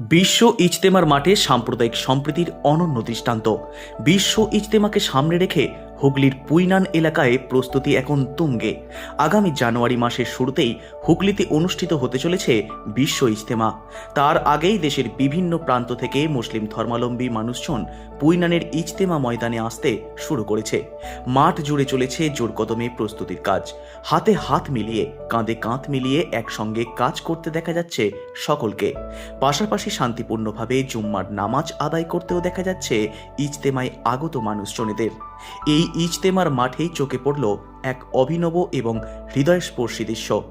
বিশ্ব ইজতেমার মাঠে সাম্প্রদায়িক সম্প্রীতির অনন্য দৃষ্টান্ত। বিশ্ব ইজতেমাকে সামনে রেখে হুগলির পুইনান এলাকায় প্রস্তুতি এখন তুঙ্গে। আগামী জানুয়ারি মাসের শুরুতেই হুগলিতে অনুষ্ঠিত হতে চলেছে বিশ্ব ইজতেমা। তার আগেই দেশের বিভিন্ন প্রান্ত থেকে মুসলিম ধর্মাবলম্বী মানুষজন পুইনানের ইজতেমা ময়দানে আসতে শুরু করেছে। মাঠ জুড়ে চলেছে জোর কদমে প্রস্তুতির কাজ। হাতে হাত মিলিয়ে, কাঁধে কাঁধ মিলিয়ে একসঙ্গে কাজ করতে দেখা যাচ্ছে সকলকে। পাশাপাশি শান্তিপূর্ণভাবে জুম্মার নামাজ আদায় করতেও দেখা যাচ্ছে ইজতেমায় আগত মানুষজনেদের। এই ইজতেমার মাঠেই চোখে পড়ল এক অভিনব এবং হৃদয়স্পর্শী দৃশ্য,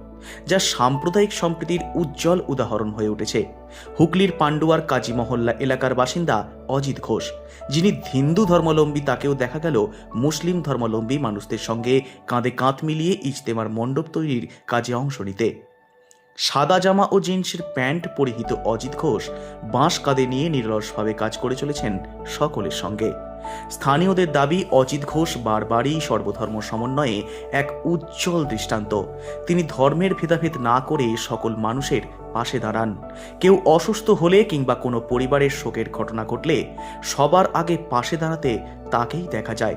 যা সাম্প্রদায়িক সম্প্রীতির উজ্জ্বল উদাহরণ হয়ে উঠেছে। হুগলির পান্ডুয়ার কাজী মহল্লা এলাকার বাসিন্দা অজিত ঘোষ, যিনি হিন্দু ধর্মাবলম্বী, তাকেও দেখা গেল মুসলিম ধর্মাবলম্বী মানুষদের সঙ্গে কাঁধে কাঁধ মিলিয়ে ইজতেমার মণ্ডপ তৈরির কাজে অংশ নিতে। সাদা জামা ও জিন্সের প্যান্ট পরিহিত অজিত ঘোষ বাঁশ কাঁধে নিয়ে নিরলসভাবে কাজ করে চলেছেন সকলের সঙ্গে। স্থানীয়দের দাবি, অজিত ঘোষ বারবারই সর্বধর্ম সমন্বয়ে এক উজ্জ্বল দৃষ্টান্ত। তিনি ধর্মের ভেদাভেদ না করে সকল মানুষের পাশে দাঁড়ান। কেউ অসুস্থ হলে কিংবা কোনো পরিবারের শোকের ঘটনা ঘটলে সবার আগে পাশে দাঁড়াতে তাকেই দেখা যায়।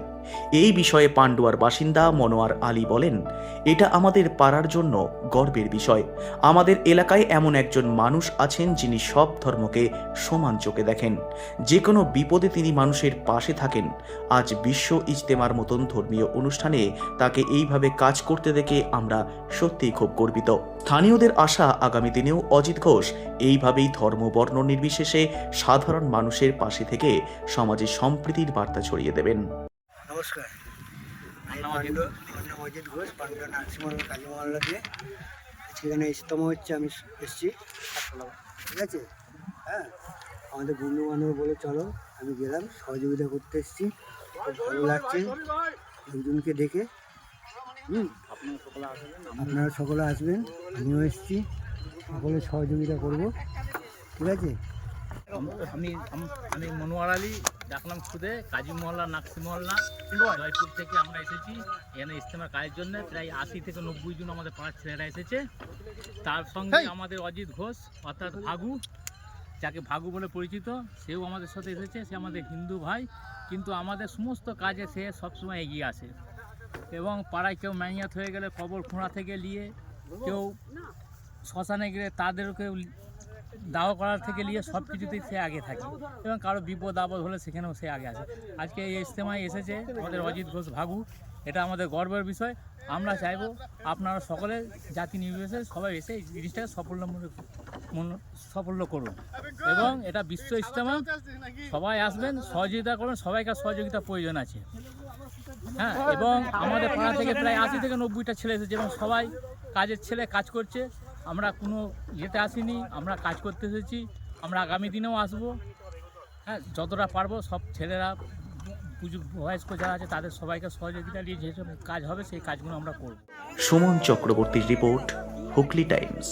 এই বিষয়ে পান্ডুয়ার বাসিন্দা মনোয়ার আলী বলেন, এটা আমাদের পাড়ার জন্য গর্বের বিষয়। আমাদের এলাকায় এমন একজন মানুষ আছেন যিনি সব ধর্মকে সমান চোখে দেখেন। যে কোনো বিপদে তিনি মানুষের পাশে থাকেন। আজ বিশ্ব ইজতেমার মতন ধর্মীয় অনুষ্ঠানে তাকে এইভাবে কাজ করতে দেখে আমরা সত্যিই খুব গর্বিত। স্থানীয়দের আশা আগামী দিনেও অজিত ঘোষ এইভাবেই ধর্ম, বর্ণ নির্বিশেষে সাধারণ মানুষের পাশে থেকে সমাজে সম্প্রীতির বার্তা ছড়িয়ে দেবেন। নমস্কার। অজিত ঘোষ পাণ্ডু নার্সিমহল কালী মহল্লা দিয়ে এখানে ইস্তমা হচ্ছে আমি এসেছি। ঠিক আছে? হ্যাঁ? আমাদের বন্ধু বান্ধব বলে চলো আমি গেলাম সহযোগিতা করতে এসেছি। খুব ভালো লাগছে। লোকজনকে দেখে হুম? আপনারা সকলে আসবেন আমিও এসেছি। সকলে সহযোগিতা করব। ঠিক আছে? আমি আমি মনোয়ার আলী ডাকলাম খুদে কাজী মহল্লা নাকসি মহল্লা। জয়পুর থেকে আমরা এসেছি। এখানে ইজতেমার কাজের জন্য প্রায় আশি থেকে নব্বই জন আমাদের পাঁচ ছেলেরা এসেছে। তার সঙ্গে আমাদের অজিত ঘোষ অর্থাৎ ভাগু যাকে ভাগু বলে পরিচিত সেও আমাদের সাথে এসেছে। সে আমাদের হিন্দু ভাই কিন্তু আমাদের সমস্ত কাজে সে সবসময় এগিয়ে আসে। এবং পাড়ায় কেউ ম্যানিয়াত হয়ে গেলে কবর খোঁড়া থেকে নিয়ে কেউ শ্মশানে গেলে তাদেরকে দাওয়া করার থেকে নিয়ে সব কিছুতেই সে আগে থাকে। এবং কারও বিপদ আপদ হলে সেখানেও সে আগে আছে আজকে এই ইজতেমায় এসেছে আমাদের অজিত ঘোষ ভাগু। এটা আমাদের গর্বের বিষয়। আমরা চাইব আপনারা সকলে জাতি নির্বিশেষে সবাই এসে এই জিনিসটাকে সাফল্য সাফল্য করুন। এবং এটা বিশ্ব ইজতেমা। সবাই আসবেন, সহযোগিতা করবেন, সবাইকার সহযোগিতা প্রয়োজন আছে। হ্যাঁ এবং আমাদের পাড়া থেকে প্রায় আশি থেকে নব্বইটা ছেলে এসেছে এবং সবাই কাজের ছেলে, কাজ করছে। আমরা কোনো ইয়েতে আসিনি আমরা কাজ করতে এসেছি আমরা আগামী দিনেও আসব। হ্যাঁ যতটা পারব সব ছেলেরা পুজো বয়স্ক যারা আছে তাদের সবাইকে সহযোগিতা নিয়ে যেসব কাজ হবে সেই কাজগুলো আমরা করব। সুমন চক্রবর্তীর রিপোর্ট হুগলি টাইমস।